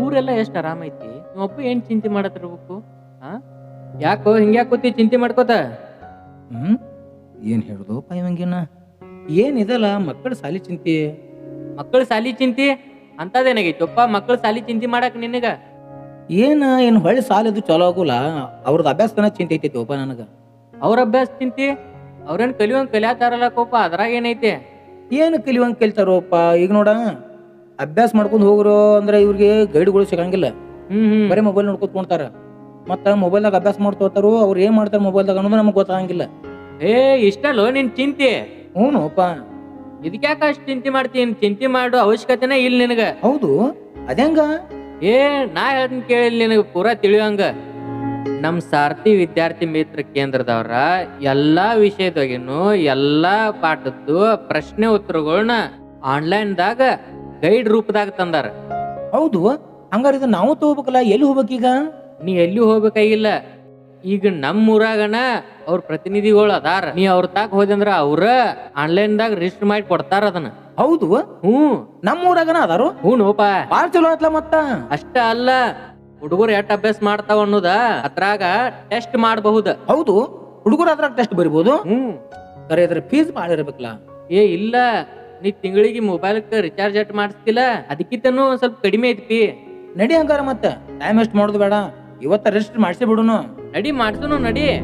ಊರೆಲ್ಲ ಎಷ್ಟು ಆರಾಮೈತಿ ನಿಮ್ಮಪ್ಪ ಏನ್ ಚಿಂತೆ ಮಾಡತ್ತಿರ್ಬೇಕು ಹಾ ಯಾಕೋ ಹಿಂಗ್ಯಾಕ್ ಕೂತಿ ಚಿಂತೆ ಮಾಡ್ಕೋತ? ಹ್ಮ್? ಏನ್ ಹೇಳುದು ಪೈವಂಗಿನ ಏನ್ ಇದಲ್ಲ ಮಕ್ಕಳ ಸಾಲಿ ಚಿಂತೆ. ಮಕ್ಕಳ ಸಾಲಿ ಚಿಂತಿ? ಅಂತದೇನಾಗೈತಪ್ಪ ಮಕ್ಕಳ ಸಾಲಿ ಚಿಂತೆ ಮಾಡಕ್ ನಿನಗ? ಏನ ಏನ್ ಹೊಳ್ಳಿ ಸಾಲಿದು ಚಲೋ ಆಗುಲ್ಲ. ಅವ್ರದ್ದು ಅಭ್ಯಾಸನ ಚಿಂತೆ ಐತೈತಿ ಒಬ್ಬ ನನಗ. ಅವ್ರ ಅಭ್ಯಾಸ ಚಿಂತಿ? ಅವ್ರೇನ್ ಕಲಿಯೋಂಗ್ ಕಲಿಯಾತಾರಲ್ಲ ಕೋಪ ಅದ್ರಾಗ ಏನೈತಿ? ಏನು ಕಲಿಯುವಂಗ್ ಕಲಿತಾರೋಪ್ಪ ಈಗ ನೋಡ. ಅಭ್ಯಾಸ ಮಾಡ್ಕೊಂಡು ಹೋಗ್ರು ಅಂದ್ರೆ ಇವ್ರಿಗೆ ಗೈಡ್ಗಳು ಸಿಗಂಗಿಲ್ಲ. ಬರೀ ಮೊಬೈಲ್ ನೋಡ್ಕೊತ ಕುಂತಾರ. ಮತ್ತ ಮೊಬೈಲ್ದಾಗ ಅಭ್ಯಾಸ ಮಾಡ್ತೋತಾರು ಅವ್ರು ಏನ್ ಮಾಡ್ತಾರೆ ಮೊಬೈಲ್ದಾಗ ಅನ್ನೋದು ನಮ್ಗೆ ಗೊತ್ತಾಗಂಗಿಲ್ಲ. ಏ ಇಷ್ಟಲ್ಲೋ ನಿನ್ ಚಿಂತೆ? ಹ್ಞೂನಪ್ಪ ಇದಕ್ಯಾಕ ಅಷ್ಟು ಚಿಂತೆ ಮಾಡ್ತೀನಿ ಚಿಂತೆ ಮಾಡೋ ಅವಶ್ಯಕತೆನೇ ಇಲ್ಲ ನಿನಗ. ಹೌದು. ಅದೇಂಗ ಏ ನಾ ಹೇಳ್ತೀನಿ ಕೇಳಿ ನಿನಗ ಪೂರಾ ತಿಳಿಯೋಂಗ. ನಮ್ ಸಾರಥಿ ವಿದ್ಯಾರ್ಥಿ ಮಿತ್ರ ಕೇಂದ್ರದವ್ರ ಎಲ್ಲಾ ವಿಷಯದಾಗಿನು ಎಲ್ಲಾ ಪಾಠದ್ದು ಪ್ರಶ್ನೆ ಉತ್ತರಗಳನ್ನ ಆನ್ಲೈನ್ದಾಗ ಗೈಡ್ ರೂಪದಾಗ ತಂದಾರ. ಹೌದು ಹಂಗಾರ ಇದು ನಾವು ತಗೋಬೇಕಲ್ಲ ಎಲ್ಲಿ ಹೋಗ್ಬೇಕೀಗ ನೀ ಎಲ್ಲಿ ಹೋಗ್ಬೇಕಾಗಿಲ್ಲ. ಈಗ ನಮ್ಮ ಊರಾಗನ ಅವ್ರ ಪ್ರತಿನಿಧಿಗಳು ಅದಾರ. ನೀ ಅವ್ರ ತಾಕ ಹೋದಂದ್ರ ಅವ್ರ ಆನ್ಲೈನ್ದಾಗ ರಿಜಿಸ್ಟರ್ ಮಾಡಿ ಕೊಡ್ತಾರ ಅದನ್ನ. ಹೌದು ಹ್ಞೂ. ನಮ್ಮ ಊರಾಗನ ಅದಾರು? ಹ್ಞೂ ನೋಪ. ಬಾಳ್ ಚಲೋ ಆತ್ಲ ಮತ್ತ. ಅಷ್ಟ ಅಲ್ಲ ಹುಡುಗರು ಎಷ್ಟು ಅಭ್ಯಾಸ ಮಾಡ್ತಾವ ಅನ್ನೋದ ಅದ್ರಾಗ ಟೆಸ್ಟ್ ಮಾಡಬಹುದ. ಹೌದು ಹುಡುಗರು ಅದ್ರಾಗ ಟೆಸ್ಟ್ ಬರಿಬೋದು? ಹ್ಞೂ. ಬರೀ ಅದ್ರ ಫೀಸ್ ಬಾಳ ಇರ್ಬೇಕಲ್ಲ. ಏ ಇಲ್ಲ ನೀ ತಿಂಗಳಿಗೆ ಮೊಬೈಲ್ ರಿಚಾರ್ಜ್ ಎಟ್ ಮಾಡಿಸ್ತಿಲ್ಲ? ಅದಕ್ಕಿಂತನೂ ಸ್ವಲ್ಪ ಕಡಿಮೆ ಐತಿ ನಡಿ ಹಂಗಾರ ಮತ್ತೆ. ಟೈಮ್ ವೇಸ್ಟ್ ಮಾಡೋದು ಬೇಡ. ಇವತ್ತ ರೆಸ್ಟ್ ಮಾಡಿಸಿ ಬಿಡುನು. ನಡಿ ಮಾಡ್ಸುನು ನಡಿ.